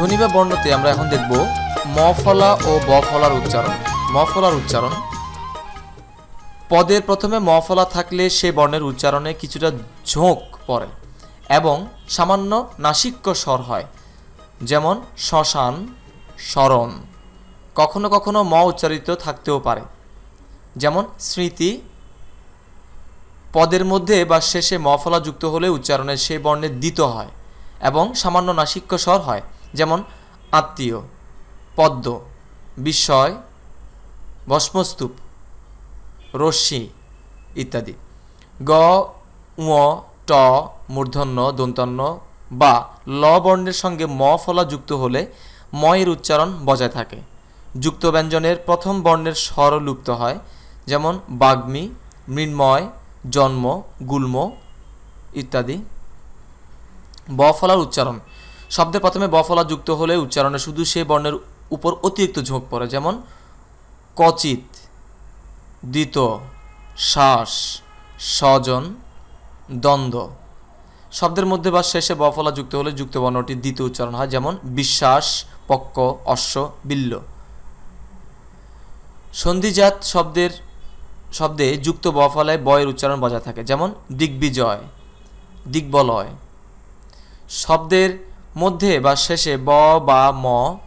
ধ্বনি বা বর্ণতে আমরা এখন দেখব ম ফলা ও ব ফলার উচ্চারণ। ম ফলার উচ্চারণ। পদের প্রথমে ম ফলা থাকলে সে বর্ণের উচ্চারণে কিছুটা ঝোঁক পড়ে এবং সামান্য নাসিক্য স্বর হয়, যেমন শ্মশান, স্মরণ। কখনো কখনো ম উচ্চারিত থাকতেও পারে, যেমন স্মৃতি। পদের মধ্যে বা শেষে ম ফলা যুক্ত হলে উচ্চারণে সে বর্ণের দিত হয় এবং সামান্য নাসিক্য স্বর হয়। যেমন আত্মীয়, পদ্ম, বিস্ময়, ভস্মস্তূপ, রশ্মি ইত্যাদি। গ উ ট, মূর্ধন্য, দন্তন্য বা ল বর্ণের সঙ্গে ম ফলা যুক্ত হলে ম এর উচ্চারণ বজায় থাকে। যুক্ত ব্যঞ্জনের প্রথম বর্ণের স্বর লুপ্ত হয়, যেমন বাগ্মী, মৃন্ময়, জন্ম, গুল্ম ইত্যাদি। ব ফলার উচ্চারণ। শব্দের প্রথমে বফলা যুক্ত হলে উচ্চারণে শুধু সে বর্ণের উপর অতিরিক্ত ঝোঁক পড়ে, যেমন কচিত, দ্বিত, শ্বাস, স্বজন, দ্বন্দ্ব। শব্দের মধ্যে বা শেষে বফলা যুক্ত হলে যুক্ত বর্ণটি দ্বিতীয় উচ্চারণ হয়, যেমন বিশ্বাস, পক্ক, অশ্ব, বিল্ল। সন্ধিজাত শব্দের, শব্দে যুক্ত বফলায় বয়ের উচ্চারণ বজায় থাকে, যেমন দিগ্বিজয়, দিগ্বলয়। শব্দের মধ্যে বা শেষে ব, বা, ম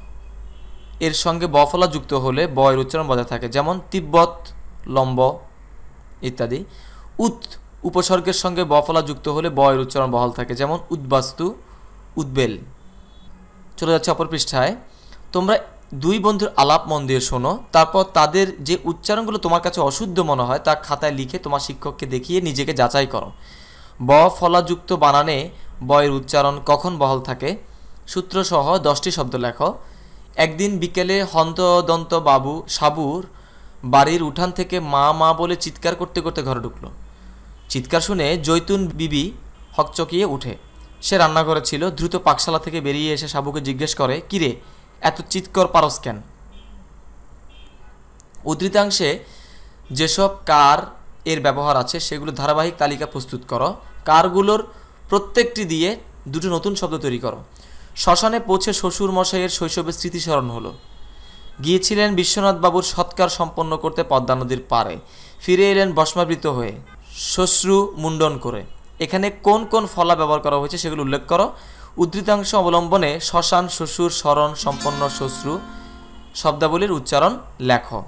এর সঙ্গে ব যুক্ত হলে ব এর উচ্চারণ বজায় থাকে। যেমন তিব্বত, লম্ব ইত্যাদি। উত উপসর্গের সঙ্গে ব যুক্ত হলে ব এর উচ্চারণ বহাল থাকে। যেমন উদ্বাস্তু, উদ্বেল। চলে যাচ্ছে অপর পৃষ্ঠায়। তোমরা দুই বন্ধুর আলাপ মন দিয়ে শোনো। তারপর তাদের যে উচ্চারণগুলো তোমার কাছে অশুদ্ধ মনে হয়, তা খাতায় লিখে তোমার শিক্ষককে দেখিয়ে নিজেকে যাচাই করো। ব ফলাযুক্ত বানানে বয়ের উচ্চারণ কখন বহাল থাকে? সূত্রসহ দশটি শব্দ লেখ। একদিন বিকেলে হন্তদন্ত বাবু, সাবুর বাড়ির উঠান থেকে মা মা বলে চিৎকার করতে করতে ঘরে ঢুকলো। চিৎকার শুনে জৈতুন বিবি হকচকিয়ে উঠে। সে রান্নাঘরে ছিল, দ্রুত পাকশালা থেকে বেরিয়ে এসে সাবুকে জিজ্ঞেস করে কিরে এত চিৎকর পারস কেন? উদ্ধৃতাংশে, যেসব কার এর ব্যবহার আছে, সেগুলো ধারাবাহিক তালিকা প্রস্তুত করো। কারগুলোর প্রত্যেকটি দিয়ে দুটো নতুন শব্দ তৈরি করো। শ্মশানে পৌঁছে শ্বশুর মশাইয়ের শৈশবের স্মৃতিস্মরণ হলো। গিয়েছিলেন বিশ্বনাথ বাবুর সৎকার সম্পন্ন করতে পদ্মা নদীর পারে ফিরে এলেন বস্মাবৃত হয়ে, শ্বশ্রু মুন্ডন করে। এখানে কোন কোন ফলা ব্যবহার করা হয়েছে সেগুলো উল্লেখ করো। উদ্ধৃতাংশ অবলম্বনে শ্মশান, শ্বশুর, স্মরণ, সম্পন্ন শ্বশ্রু শব্দাবলীর উচ্চারণ লেখো।